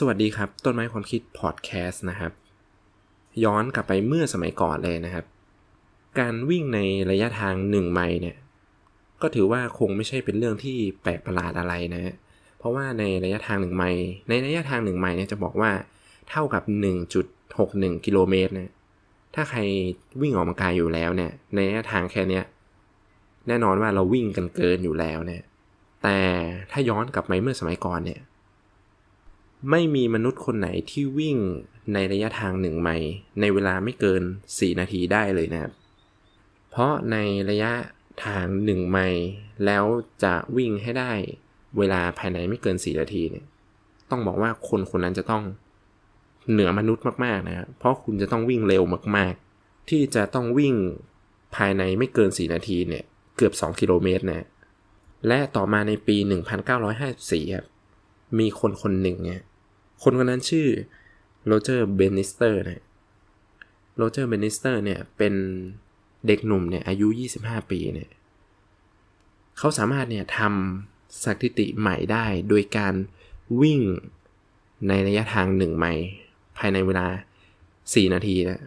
สวัสดีครับ ต้นไม้ความคิดพอดแคสต์นะครับ ย้อนกลับไปเมื่อสมัยก่อนเลยนะครับ การวิ่งในระยะทางหนึ่งไมล์เนี่ย ก็ถือว่าคงไม่ใช่เป็นเรื่องที่แปลกประหลาดอะไรนะ เพราะว่าในระยะทางหนึ่งไมล์ในระยะทางหนึ่งไมล์เนี่ยจะบอกว่าเท่ากับ 1.61 กิโลเมตรนะถ้าใครวิ่งออกกำลังกายอยู่แล้วเนี่ย ในระยะทางแค่เนี้ยแน่นอนว่าเราวิ่งกันเกินอยู่แล้วเนี่ยแต่ถ้าย้อนกลับไปเมื่อสมัยก่อนเนี่ย ไม่มีมนุษย์คนไหนที่วิ่งในระยะทางหนึ่งไมล์ในเวลาไม่เกิน 4 นาทีได้เลยนะครับ เพราะในระยะทางหนึ่งไมล์แล้วจะวิ่งให้ได้เวลาภายในไม่เกิน 4 นาทีเนี่ย ต้องบอกว่าคนคนนั้นจะต้องเหนือมนุษย์มากๆนะครับเพราะคุณจะต้องวิ่งเร็วมากๆ ที่จะต้องวิ่งภายในไม่เกิน 4 นาทีเนี่ย เกือบ 2 กิโลเมตรนะ และต่อมาในปี 1954 ครับ มีคนคนหนึ่งเนี่ยคนคนนั้นชื่อโรเจอร์เบนิสเตอร์นะโรเจอร์เบนิสเตอร์เนี่ยเป็นเด็กหนุ่มเนี่ยอายุ 25 ปีเนี่ยเขาสามารถเนี่ยทำสถิติใหม่ได้โดยการวิ่งในระยะทาง 1 ไมล์ภายในเวลา 4 นาทีนะ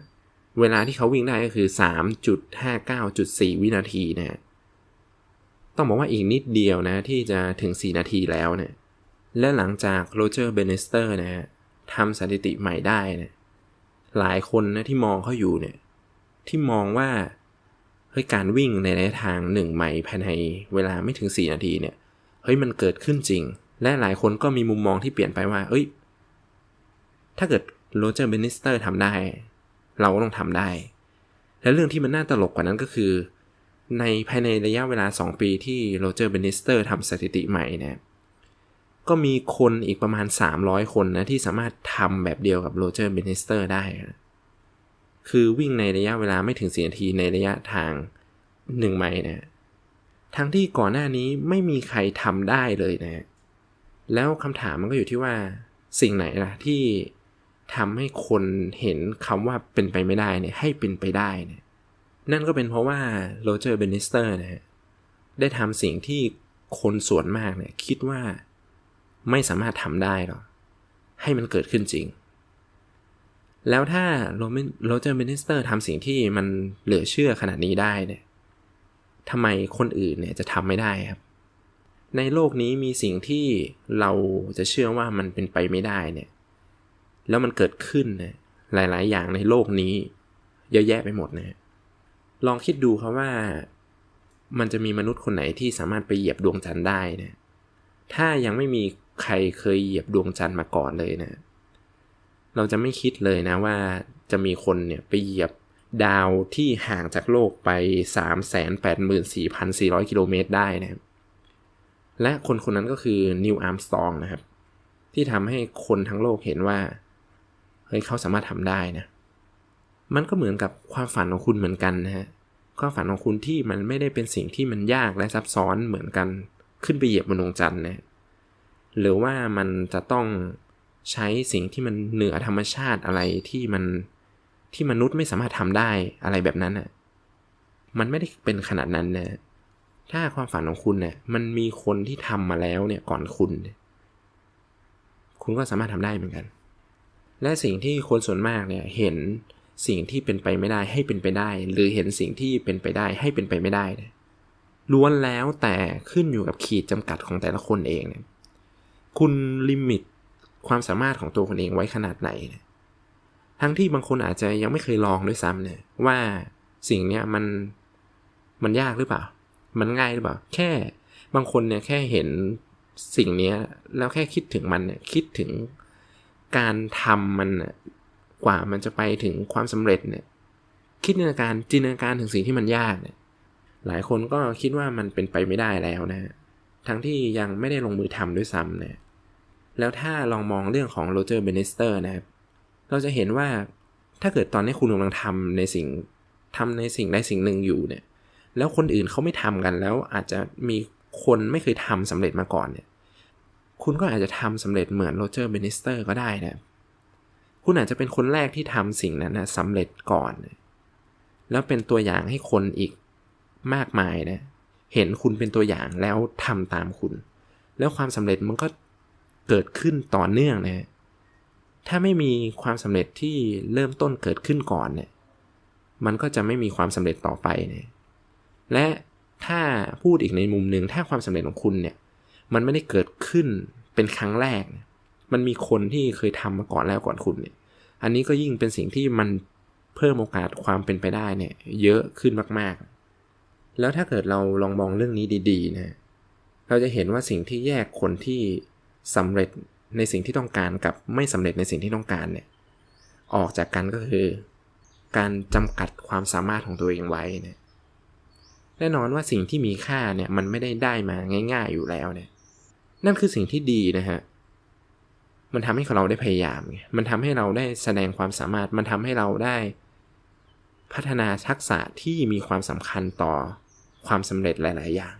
เวลาที่เขาวิ่งได้ก็คือ 3.59.4 วินาทีนะต้องบอกว่าอีกนิดเดียวนะที่จะถึง 4 นาทีแล้วเนะี่ย และหลังจากโรเจอร์เบเนสเตอร์นะฮะทำสถิติใหม่ได้นะหลายคนนะที่มองเขาอยู่เนี่ย ที่มองว่าเฮ้ยการวิ่งในระยะทางหนึ่งไมล์ภายในเวลาไม่ถึง 4 นาทีเนี่ยเฮ้ยมันเกิดขึ้นจริง และหลายคนก็มีมุมมองที่เปลี่ยนไปว่า เอ้ย ถ้าเกิดโรเจอร์เบนิสเตอร์ทำได้ เราก็ต้องทำได้ และเรื่องที่มันน่าตลกกว่านั้นก็คือ ในภายในระยะเวลา 2 ปีที่โรเจอร์เบนิสเตอร์ทำสถิติใหม่เนี่ย ก็มีคนอีกประมาณ 300 คนนะที่สามารถทำแบบเดียวกับโรเจอร์เบนสเตอร์ได้ คือวิ่งในระยะเวลาไม่ถึง4นาทีในระยะทาง 1 ไมล์นะ ทั้งที่ก่อนหน้านี้ไม่มีใครทำได้เลยนะ แล้วคำถามมันก็อยู่ที่ว่าสิ่งไหนล่ะที่ทำให้คนเห็นคำว่าเป็นไปไม่ได้เนี่ยให้เป็นไปได้เนี่ยนั่นก็เป็นเพราะว่าโรเจอร์เบนิสเตอร์นะฮะได้ทำสิ่งที่คนส่วนมากเนี่ยคิดว่า ไม่สามารถทำได้หรอกให้มันเกิดขึ้นจริง แล้วถ้าโรเจอร์เบนิสเตอร์ทำสิ่งที่มันเหลือเชื่อขนาดนี้ได้เนี่ยทำไมคนอื่นเนี่ยจะทำไม่ได้ครับ ในโลกนี้มีสิ่งที่เราจะเชื่อว่ามันเป็นไปไม่ได้เนี่ย แล้วมันเกิดขึ้นเนะหลาย ๆ อย่างในโลกนี้ เยอะแยะไปหมดนะลองคิดดูครับว่ามันจะมีมนุษย์คนไหนที่สามารถไปเหยียบดวงจันทร์ได้นะถ้ายังไม่มี ใครเคยเหยียบดวงจันทร์มาก่อนเลยนะ เราจะไม่คิดเลยนะว่าจะมีคนเนี่ยไปเหยียบดาวที่ห่างจากโลกไป 384,400 กิโลเมตรได้นะครับ และคนคนนั้นก็คือนิวอาร์มสตองนะครับ ที่ทำให้คนทั้งโลกเห็นว่า เฮ้ยเขาสามารถทำได้นะ มันก็เหมือนกับความฝันของคุณเหมือนกันนะฮะ ความฝันของคุณที่มันไม่ได้เป็นสิ่งที่มันยากและซับซ้อนเหมือนกัน ขึ้นไปเหยียบบนดวงจันทร์นะ หรือว่ามันจะต้องใช้สิ่งที่มันเหนือธรรมชาติอะไรที่มันที่มนุษย์ไม่สามารถทำได้อะไรแบบนั้นอะ มันไม่ได้เป็นขนาดนั้นนะถ้าความฝันของคุณเนี่ยมันมีคนที่ทำมาแล้วเนี่ยก่อนคุณ คุณก็สามารถทำได้เหมือนกัน และสิ่งที่คนส่วนมากเนี่ยเห็นสิ่งที่เป็นไปไม่ได้ให้เป็นไปได้ หรือเห็นสิ่งที่เป็นไปได้ให้เป็นไปไม่ได้ล้วนแล้วแต่ขึ้นอยู่กับขีดจำกัดของแต่ละคนเองเนี่ย คุณลิมิตความสามารถของตัวคนเองไว้ขนาดไหนนี่ยทั้งที่บางคนอาจจะยังไม่เคยลองด้วยซ้ำเนี่ยว่าสิ่งเนี้ยมันมันยากหรือเปล่า มันง่ายหรือเปล่า แค่บางคนเนี่ยแค่เห็นสิ่งเนี้ยแล้วแค่คิดถึงมันเนี่ยคิดถึงการทำมันกว่ามันจะไปถึงความสำเร็จเนี่ยคิดจินตนาการจินตนาการถึงสิ่งที่มันยากเนี่ยหลายคนก็คิดว่ามันเป็นไปไม่ได้แล้วนะ ทั้งที่ยังไม่ได้ลงมือทำด้วยซ้ำเนี่ยแล้วถ้าลองมองเรื่องของโรเจอร์เบเนสเตอร์นะครับ เราจะเห็นว่าถ้าเกิดตอนนี้คุณกำลังทำในสิ่งทำในสิ่งใดสิ่งหนึ่งอยู่เนี่ย แล้วคนอื่นเขาไม่ทำกันแล้วอาจจะมีคนไม่เคยทำสำเร็จมาก่อนเนี่ย คุณก็อาจจะทำสำเร็จเหมือนโรเจอร์เบนิสเตอร์ก็ได้นะคุณอาจจะเป็นคนแรกที่ทำสิ่งนั้นนะสำเร็จก่อน แล้วเป็นตัวอย่างให้คนอีกมากมายนะ เห็นคุณเป็นตัวอย่างแล้วทำตามคุณ แล้วความสำเร็จมันก็เกิดขึ้นต่อเนื่องนะถ้าไม่มีความสำเร็จที่เริ่มต้นเกิดขึ้นก่อนเนี่ย มันก็จะไม่มีความสำเร็จต่อไปเนี่ยและถ้าพูดอีกในมุมหนึ่งถ้าความสำเร็จของคุณเนี่ย มันไม่ได้เกิดขึ้นเป็นครั้งแรก มันมีคนที่เคยทำมาก่อนแล้วก่อนคุณเนี่ย อันนี้ก็ยิ่งเป็นสิ่งที่มันเพิ่มโอกาสความเป็นไปได้เนี่ย เยอะขึ้นมากๆ แล้วถ้าเกิดเราลองมองเรื่องนี้ดีๆนะเราจะเห็นว่าสิ่งที่แยกคนที่สำเร็จในสิ่งที่ต้องการกับไม่สำเร็จในสิ่งที่ต้องการเนี่ยออกจากกันก็คือ การจำกัดความสามารถของตัวเองไว้เนี่ยแน่นอนว่าสิ่งที่มีค่าเนี่ยมันไม่ได้ได้มาง่าย ๆอยู่แล้วเนี่ยนั่นคือสิ่งที่ดีนะฮะมันทำให้เราได้พยายามไงมันทำให้เราได้แสดงความสามารถ มันทำให้เราได้พัฒนาทักษะที่มีความสำคัญต่อ ความสำเร็จหลาย ๆ อย่าง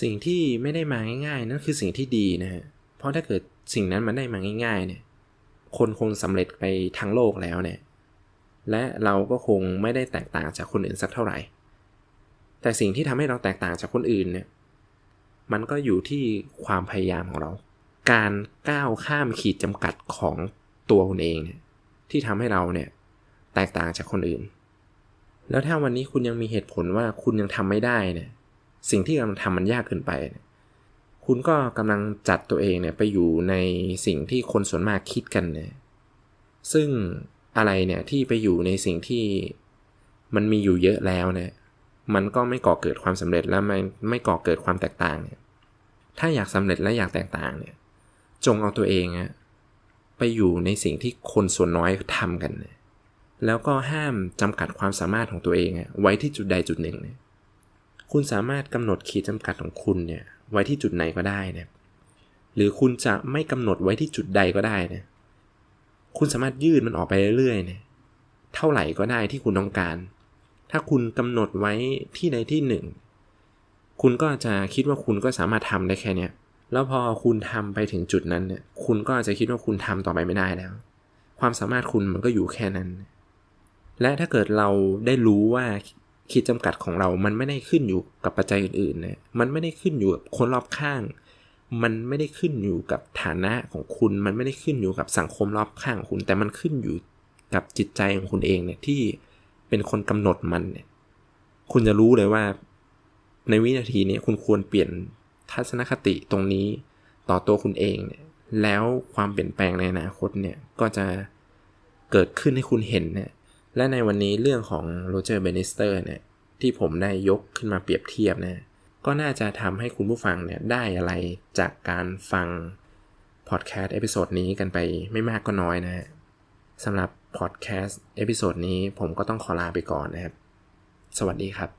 สิ่งที่ไม่ได้มาง่ายๆ นั่นคือสิ่งที่ดีนะฮะ เพราะถ้าเกิดสิ่งนั้นมันได้มาง่าย ๆ เนี่ย คนคงสำเร็จไปทั้งโลกแล้วเนี่ย และเราก็คงไม่ได้แตกต่างจากคนอื่นสักเท่าไหร่ แต่สิ่งที่ทำให้เราแตกต่างจากคนอื่นเนี่ย มันก็อยู่ที่ความพยายามของเรา การก้าวข้ามขีดจำกัดของตัวคุณเองเนี่ยที่ทำให้เราเนี่ยแตกต่างจากคนอื่น แล้วถ้าวันนี้คุณยังมีเหตุผลว่าคุณยังทำไม่ได้เนี่ย สิ่งที่กำลังทำมันยากเกินไป คุณก็กำลังจัดตัวเองเนี่ยไปอยู่ในสิ่งที่คนส่วนมากคิดกันเนี่ย ซึ่งอะไรเนี่ยที่ไปอยู่ในสิ่งที่มันมีอยู่เยอะแล้วเนี่ย มันก็ไม่ก่อเกิดความสำเร็จและไม่ไม่ก่อเกิดความแตกต่างเนี่ย ถ้าอยากสำเร็จและอยากแตกต่างเนี่ย จงเอาตัวเองอะไปอยู่ในสิ่งที่คนส่วนน้อยทำกัน แล้วก็ห้ามจำกัดความสามารถของตัวเองไว้ที่จุดใดจุดหนึ่งเนี่ยคุณสามารถกำหนดขีดจำกัดของคุณเนี่ยไว้ที่จุดไหนก็ได้นะหรือคุณจะไม่กำหนดไว้ที่จุดใดก็ได้นะคุณสามารถยืดมันออกไปเรื่อยๆเนี่ยเท่าไหร่ก็ได้ที่คุณต้องการ ถ้าคุณกำหนดไว้ที่ใดที่หนึ่งคุณก็จะคิดว่าคุณก็สามารถทำได้แค่เนี้ยแล้วพอคุณทำไปถึงจุดนั้นเนี่ยคุณก็จจะคิดว่าคุณทำต่อไปไม่ได้แล้ว ความสามารถคุณมันก็อยู่แค่นั้น และถ้าเกิดเราได้รู้ว่าขีดจำกัดของเรามันไม่ได้ขึ้นอยู่กับปัจจัยอื่นๆเนี่ยมันไม่ได้ขึ้นอยู่กับคนรอบข้าง มันไม่ได้ขึ้นอยู่กับฐานะของคุณ มันไม่ได้ขึ้นอยู่กับสังคมรอบข้างของคุณ แต่มันขึ้นอยู่กับจิตใจของคุณเองเนี่ยที่เป็นคนกำหนดมันเนี่ย คุณจะรู้เลยว่า ในวินาทีนี้คุณควรเปลี่ยนทัศนคติตรงนี้ต่อตัวคุณเองเนี่ย แล้วความเปลี่ยนแปลงในอนาคตเนี่ยก็จะเกิดขึ้นให้คุณเห็นเนี่ย และในวันนี้เรื่องของโรเจอร์เบนิสเตอร์เนี่ยที่ผมได้ยกขึ้นมาเปรียบเทียบนะก็น่าจะทำให้คุณผู้ฟังเนี่ยได้อะไรจากการฟังพอดแคสต์เอพิโซดนี้กันไปไม่มากก็น้อยนะฮะสำหรับพอดแคสต์เอพิโซดนี้ผมก็ต้องขอลาไปก่อนนะครับ สวัสดีครับ